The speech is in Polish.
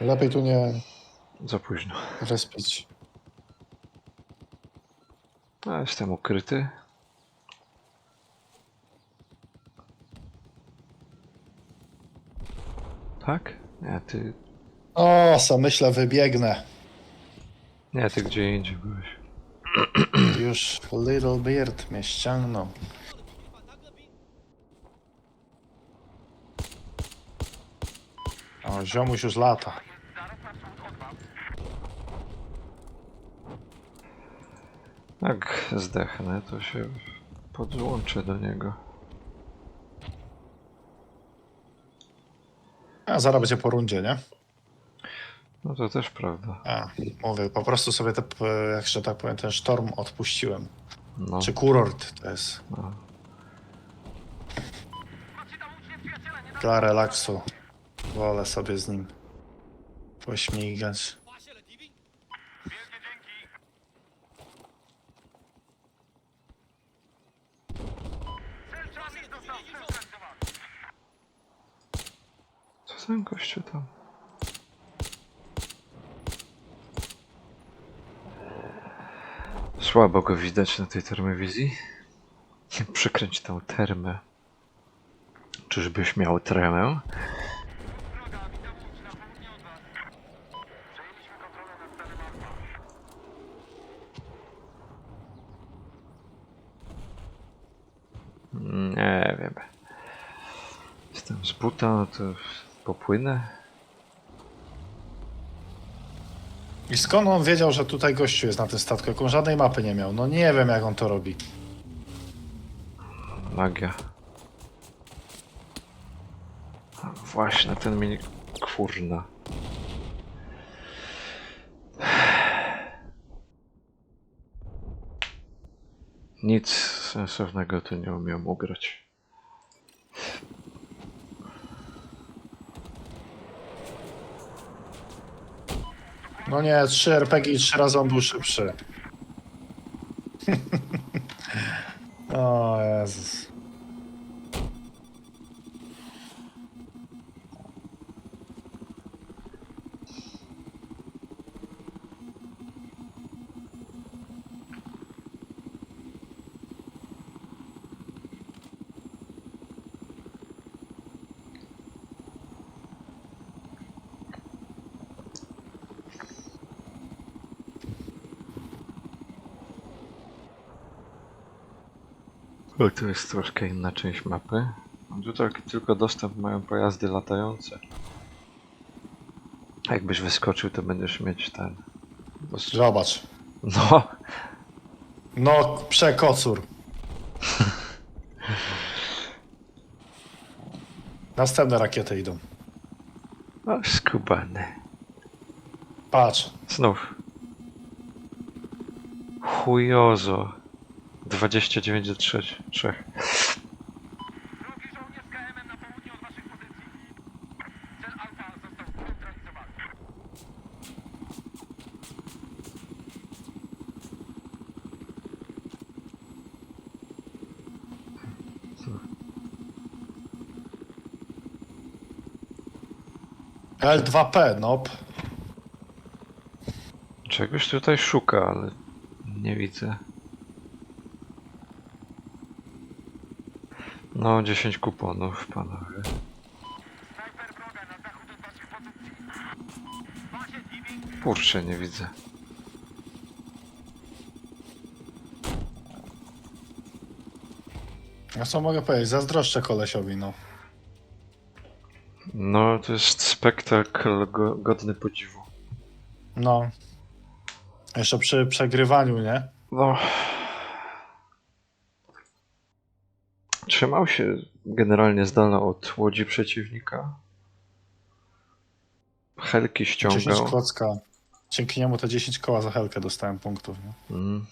Lepiej tu nie Za późno. respić. A, jestem ukryty. Tak? Nie, ty... O, co myślę, wybiegnę. Nie, ty gdzie indziej byłeś. Już Little Beard mnie ściągnął. O, ziomuś już lata. Jak zdechnę, to się podłączę do niego. A zaraz będzie po rundzie, nie? No to też prawda. A, mówię, po prostu sobie te, jak że tak powiem, ten sztorm odpuściłem. No. Czy kurort to jest. no. Dla relaksu. Wolę sobie z nim pośmigać. Co za gościu tam? Słabo go widać na tej termowizji. Przykręć tą termę. Czyżbyś miał tremę? Nie wiem. Jestem z buta, no to popłynę. I skąd on wiedział, że tutaj gościu jest na tym statku? Jak on żadnej mapy nie miał. No nie wiem, jak on to robi. Magia. Właśnie ten mini... Kurna. Nic sensownego tu nie umiem ugrać. No nie, trzy RPG i trzy razy on był szybszy. o Jezus. Ale to jest troszkę inna część mapy. Tu tak tylko dostęp mają pojazdy latające. Jakbyś wyskoczył, to będziesz mieć ten. Zobacz. No, No, przekocur. Następne rakiety idą. o, skubany. Patrz. Znów. Chujozo. 29 do 3. 3. Drugi żołnierz KMM na południe od waszych pozycji. Cel Alfa został zneutralizowany. L2P, nop. Czegoś tutaj szuka, ale nie widzę. No, 10 kuponów, panowie. Kurczę, nie widzę. A co mogę powiedzieć? Zazdroszczę kolesiowi, no. No, to jest spektakl go, godny podziwu. No. Jeszcze przy przegrywaniu, nie? No. Trzymał się generalnie z dala od łodzi przeciwnika. Helki 10 ściągał. klocka. Dzięki niemu te 10 koła za helkę dostałem punktów, nie? Mm.